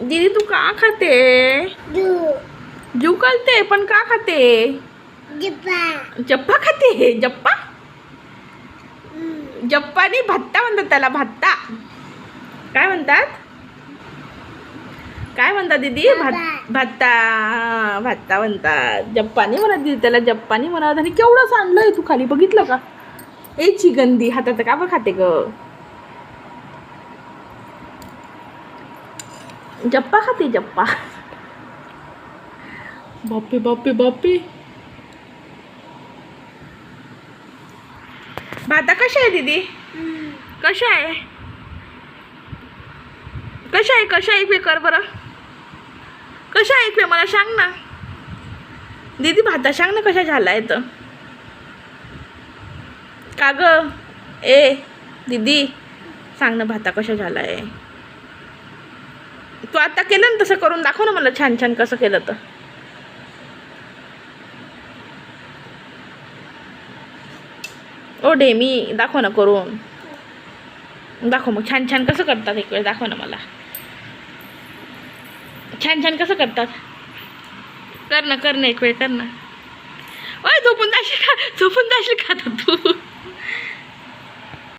दीदी तू का खाते? जू करते पण का खाते? जप्पा. खाते? जप्पा? जप्पा नाही भत्ता म्हणतात त्याला भत्ता. काय म्हणतात? काय म्हणतात दीदी? भात भत्ता. भत्ता म्हणतात. जप्पानी म्हणत दीदी त्याला जप्पानी म्हणत. आणि केवढं सांडलंय तू खाली बघितलं का? ए चिगंदी हातात का बरं खाते ग? जप्पा खाते जप्पा बापे बापे बापे भाता कशा आहे दीदी कशा आहे कशा आहे कशा आहे कर बरं कशा आहे मला सांग ना दीदी भाता सांग ना कशा झाला तर का ग ए दीदी सांग ना भाता कशा झाला आहे तू आता केलं ना तसं करून दाखव ना मला छान छान कसं केलं तर. ओ ढेमी दाखव ना करून. दाखव मग छान छान कसं करतात एक वेळ दाखव ना मला. छान छान कसं करतात. कर ना कर ना एक वेळ कर ना. ओय झोपून जाशील का? झोपून जाशील का आता तू?